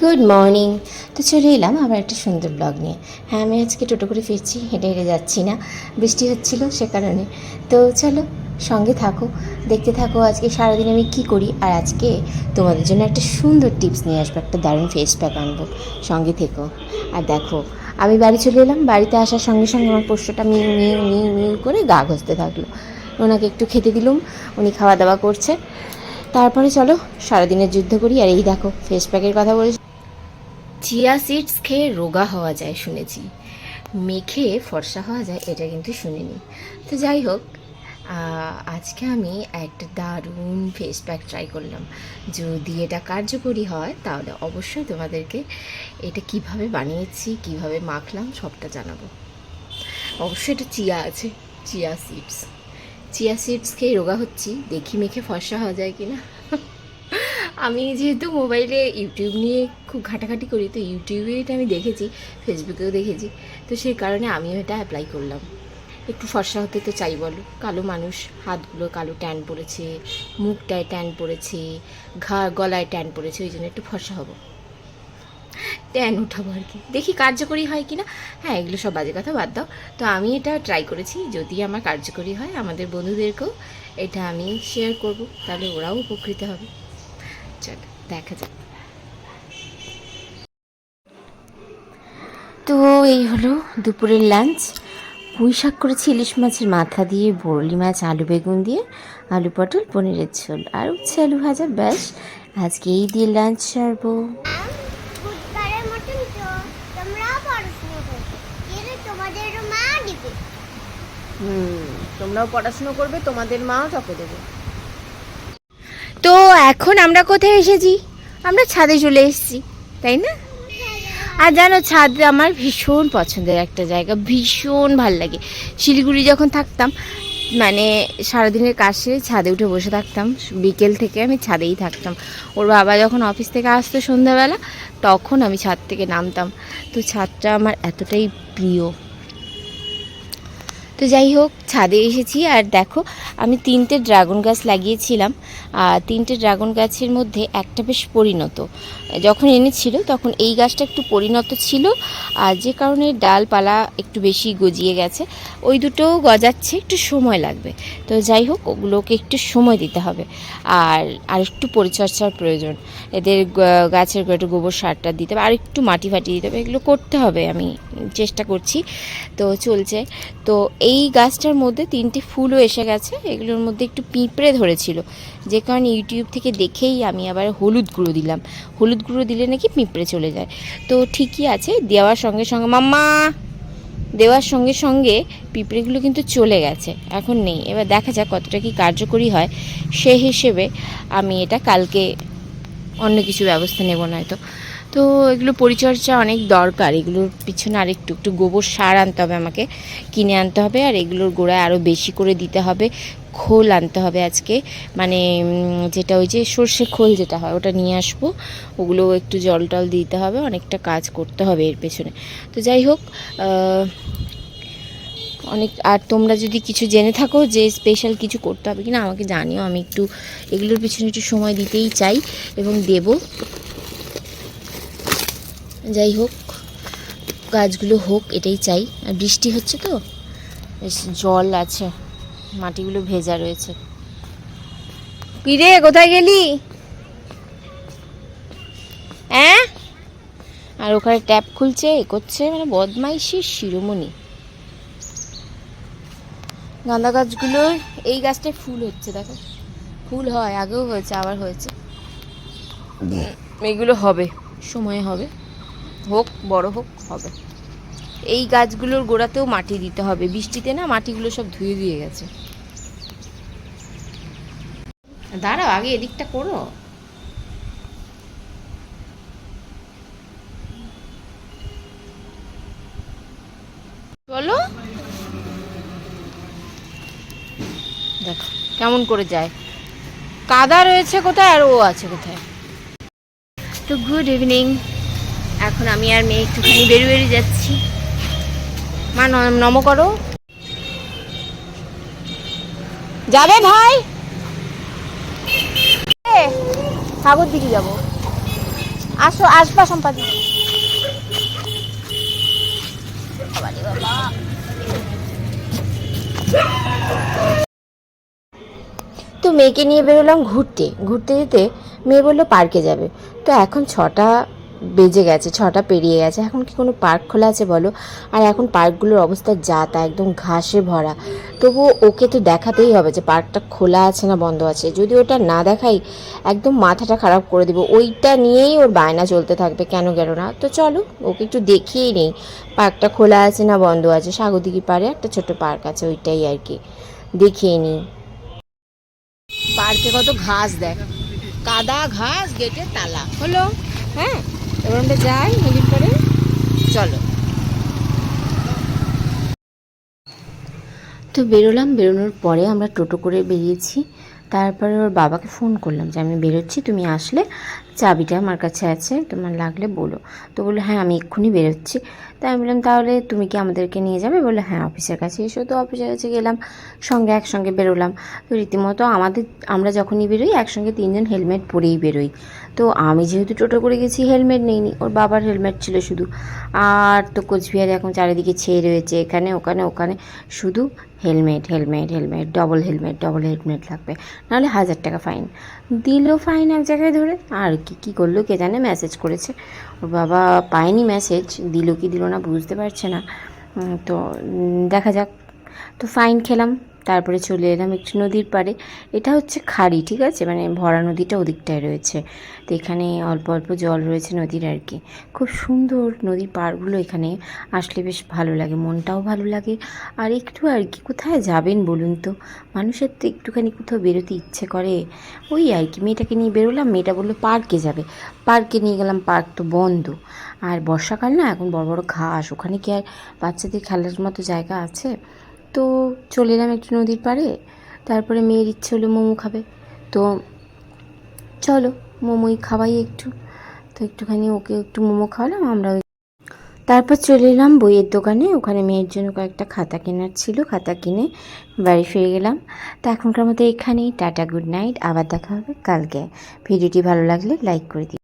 Good morning তো চলে এলাম আবার একটা সুন্দর ব্লগ নিয়ে। হ্যাঁ আমি আজকে টোটো করে ফিরছি, হেঁটে হেঁটে যাচ্ছি না। বৃষ্টি হচ্ছিল সে কারণে। তো চলো, সঙ্গে থাকো, দেখতে থাকো আজকে সারাদিন আমি কী করি। আর আজকে তোমাদের জন্য একটা সুন্দর টিপস নিয়ে আসব, একটা দারুণ ফেস প্যাক আনব। সঙ্গে থেকো। আর দেখো, আমি বাড়ি চলে এলাম, বাড়িতে আসার সঙ্গে সঙ্গে আমার পোষ্যটা মিউ মিউ মিউ মিউ করে গা ঘষতে থাকল। ওনাকে একটু খেতে দিলুম, উনি খাওয়া দাওয়া করছে। তারপরে চলো, সারাদিনের যুদ্ধ করি। আর এই দেখো ফেস প্যাকের কথা বলেছি। চিয়া সিডস খেয়ে রোগা হওয়া যায় শুনেছি। মেখে ফর্সা হওয়া যায়, এটা কিন্তু শুনিনি। তো যাই হোক আজকে আমি একটা দারুণ ফেস প্যাক ট্রাই করলাম। যদি এটা কার্যকরী হয়, তাহলে অবশ্যই তোমাদেরকে এটা কীভাবে বানিয়েছি, কীভাবে মাখলাম, সবটা জানাব। অবশ্যই এটা চিয়া আছে, চিয়া সিডস। চিয়া সিডস খেয়ে রোগা হচ্ছি, দেখি মেখে ফর্সা হওয়া যায় কি না আমি যেহেতু মোবাইলে ইউটিউব নিয়ে খুব ঘাটাঘাটি করি, তো ইউটিউবে এটা আমি দেখেছি, ফেসবুকেও দেখেছি। তো সেই কারণে আমিও এটা অ্যাপ্লাই করলাম। একটু ফর্সা হতে তো চাই বলো। কালো মানুষ, হাতগুলো কালো ট্যান পড়েছে, মুখটায় ট্যান পড়েছে, ঘা, গলায় ট্যান পড়েছে, ওই জন্য একটু ফর্সা হব। ট্যান উঠাবো আর কি। দেখি কার্যকরী হয় কি না হ্যাঁ এগুলো সব বাজে কথা, বাদ দাও। তো আমি এটা ট্রাই করেছি, যদি আমার কার্যকরী হয়, আমাদের বন্ধুদেরকেও এটা আমি শেয়ার করব, তাহলে ওরাও উপকৃত হবে। চল দেখা যাক। তো এই হলো দুপুরের লাঞ্চ। পুঁই শাক করেছি ইলিশ মাছের মাথা দিয়ে বরলি মাছ আলু বেগুন দিয়ে আলু পটল পনিরের ঝোল আর উচ্ছে আলু ভাজা ব্যাস। আজকে এই দিয়ে লাঞ্চ সারবো। হুম তোমরাও পড়াশুনো করবে তোমাদের মাও চকে দেবে। তো এখন আমরা কোথায় এসেছি? আমরা ছাদে চলে এসেছি, তাই না? আর জানো, ছাদ আমার ভীষণ পছন্দের একটা জায়গা, ভীষণ ভালো লাগে। শিলিগুড়ি যখন থাকতাম মানে সারাদিনের কাজ সেরে ছাদে উঠে বসে থাকতাম। বিকেল থেকে আমি ছাদেই থাকতাম। ওর বাবা যখন অফিস থেকে আসতো সন্ধ্যাবেলা, তখন আমি ছাদ থেকে নামতাম। তো ছাদটা আমার এতটাই প্রিয়। তো যাই হোক, ছাদে এসেছি আর দেখো, আমি তিনটে ড্রাগন গাছ লাগিয়েছিলাম। আর তিনটে ড্রাগন গাছের মধ্যে একটা বেশ পরিণত। যখন এনেছিল, তখন এই গাছটা একটু পরিণত ছিল। আর যে কারণে ডালপালা একটু বেশি গজিয়ে গেছে। ওই দুটো গজাচ্ছে, একটু সময় লাগবে। তো যাই হোক, ওগুলোকে একটু সময় দিতে হবে। আর আর একটু পরিচর্যার প্রয়োজন। এদের গাছের একটু গোবর সারটা দিতে হবে আর একটু মাটি ফাটি দিতে হবে। এগুলো করতে হবে, আমি চেষ্টা করছি। তো চলছে। তো এই গাছটার মধ্যে তিনটে ফুলও এসে গেছে। এগুলোর মধ্যে একটু পিঁপড়ে ধরেছিল। যে কারণে ইউটিউব থেকে দেখেই আমি আবার হলুদ গুঁড়ো দিলাম। হলুদ গুঁড়ো দিলে নাকি পিঁপড়ে চলে যায়। তো ঠিকই আছে, দেওয়ার সঙ্গে সঙ্গে, মাম্মা! দেওয়ার সঙ্গে সঙ্গে পিঁপড়েগুলো কিন্তু চলে গেছে। এখন নেই। এবার দেখা যাক কতটা কি কার্যকরী হয়। সেই হিসেবে আমি এটা কালকে অন্য কিছু ব্যবস্থা নেব নয়তো। তো এগুলো পরিচর্যা অনেক দরকার। এগুলোর পিছনে আর একটু একটু গোবর সার আনতে হবে আমাকে, কিনে আনতে হবে, আর এগুলোর গোড়ায় আরও বেশি করে দিতে হবে, খোল আনতে হবে আজকে। মানে যেটা ওই যে সর্ষে খোল যেটা হয়, ওটা নিয়ে আসব। ওগুলো একটু জল টল দিতে হবে, অনেকটা কাজ করতে হবে এর পেছনে। তো যাই হোক অনেক, আর তোমরা যদি কিছু জেনে থাকো যে স্পেশাল কিছু করতে হবে কিনা, আমাকে জানিও, আমি একটু এগুলোর পিছনে একটু সময় দিতেই চাই এবং দেবো। যাই হোক গাছগুলো হোক এটাই চাই। আর বৃষ্টি হচ্ছে তো বেশ জল আছে মাটিগুলো ভেজা রয়েছে। কি রে কোথায় গেলি? হ্যাঁ? আর ওখানে ট্যাপ খুলছে এ করছে মানে বদমাইশির শিরোমণি। গাঁদা গাছগুলো এই গাছটায় ফুল হচ্ছে দেখো। ফুল হয় আগেও হয়েছে আবার হয়েছে। এগুলো হবে সময় হবে। হোক, বড় হোক, হবে। এই গাছগুলোর গোড়াতেও মাটি দিতে হবে। বৃষ্টিতে না মাটিগুলো সব ধুয়ে দিয়ে গেছে। দাঁড়াও, আগে এদিকটা করো। বলো দেখো, কেমন করে যায়। কাদা রয়েছে কোথায় আর ও আছে কোথায়? তো গুড ইভিনিং এখন আমি আর মেয়ে একটুখানি বেরিয়ে বেরিয়ে যাচ্ছি। মা, নম করো। যাবে ভাই? সাগর দিকে যাব। আসো, আসবা সম্পাদি তো মেয়েকে নিয়ে বেরোলাম ঘুরতে। ঘুরতে যেতে মেয়ে বলল, পার্কে যাবে। তো এখন ছটা বেজে গেছে, ছটা পেরিয়ে গেছে। এখন কি কোনো পার্ক খোলা আছে বলো? আর এখন পার্কগুলোর অবস্থা যা তা একদম ঘাসে ভরা। তবু ওকে তো দেখাতেই হবে যে পার্কটা খোলা আছে না বন্ধ আছে। যদি ওটা না দেখাই, একদম মাথাটা খারাপ করে দেবো। ওইটা নিয়েই ওর বায়না চলতে থাকবে, কেন গেল না? তো চলো, ওকে একটু দেখিয়েই নেই। পার্কটা খোলা আছে না বন্ধ আছে? সাগরদিঘি পাড়ে একটা ছোট পার্ক আছে, ওইটাই আর কি। দেখিয়ে নিই পার্কে কত ঘাস দেখ। কাদা ঘাস গেটে তালা। হলো হ্যাঁ? এবার আমরা যাই নদীর পরে চলো। তো বেরোলাম, বেরোনোর পরে আমরা টোটো করে বেরিয়েছি। তারপরে ওর বাবাকে ফোন করলাম যে, আমি বেরোচ্ছি, তুমি আসলে চাবিটা আমার কাছে আছে, তোমার লাগলে বলো। তো বলল হ্যাঁ আমি এক্ষুনি বেরোচ্ছি। তাই আমি বললাম, তাহলে তুমি কি আমাদেরকে নিয়ে যাবে? বলল হ্যাঁ অফিসের কাছে এসো। তো অফিসের কাছে গেলাম, সঙ্গে একসঙ্গে বেরোলাম। তো রীতিমতো আমাদের, আমরা যখনই বেরোই, একসঙ্গে তিনজন হেলমেট পরেই বেরোই। তো আমি যেহেতু টোটো করে গেছি, হেলমেট নেইনি। ওর বাবার হেলমেট ছিল শুধু। আর তো কোচবিহারে এখন চারিদিকে ছেয়ে রয়েছে, এখানে, ওখানে ওখানে। শুধু helmet helmet helmet double helmet double helmet লাগবে। নাহলে হাজার টাকা ফাইন দিল ফাইন এক জায়গায় ধরে। আর কি, কী করল কে জানে মেসেজ করেছে। ওর বাবা পায়নি মেসেজ দিল কি দিল না বুঝতে পারছে না। তো দেখা যাক। তো ফাইন খেলাম। তারপরে চলে এলাম একটু নদীর পাড়ে। এটা হচ্ছে খাড়ি, ঠিক আছে? মানে ভরা নদীটা ওদিকটায় রয়েছে। তো এখানে অল্প অল্প জল রয়েছে নদীর আর কি খুব সুন্দর নদীর পাড়গুলো এখানে আসলে বেশ ভালো লাগে, মনটাও ভালো লাগে। আর একটু আর কি কোথায় যাবেন বলুন তো? মানুষের তো একটুখানি কোথাও বেরোতে ইচ্ছে করে। ওই আর কি, মেয়েটাকে নিয়ে বেরোলাম, মেয়েটা বলল পার্কে যাবে। পার্কে নিয়ে গেলাম, পার্ক তো বন্ধ। আর বর্ষাকাল না, এখন বড় বড় ঘাস, ওখানে কি আর বাচ্চাদের খেলার মতো জায়গা আছে? তো চলে এলাম একটু নদীর পাড়ে। তারপরে মেয়ের ইচ্ছে হলো মোমো খাবে। তো চলো, মোমোই খাওয়াই একটু। তো একটুখানি ওকে একটু মোমো খাওয়ালাম আমরা তারপর চলে এলাম বইয়ের দোকানে। ওখানে মেয়ের জন্য কয়েকটা খাতা কেনার ছিল। খাতা কিনে বাড়ি ফিরে গেলাম। তো এখনকার মতো এখানেই। Tata, good night. আবার দেখা হবে কালকে। ভিডিওটি ভালো লাগলে লাইক করে দিই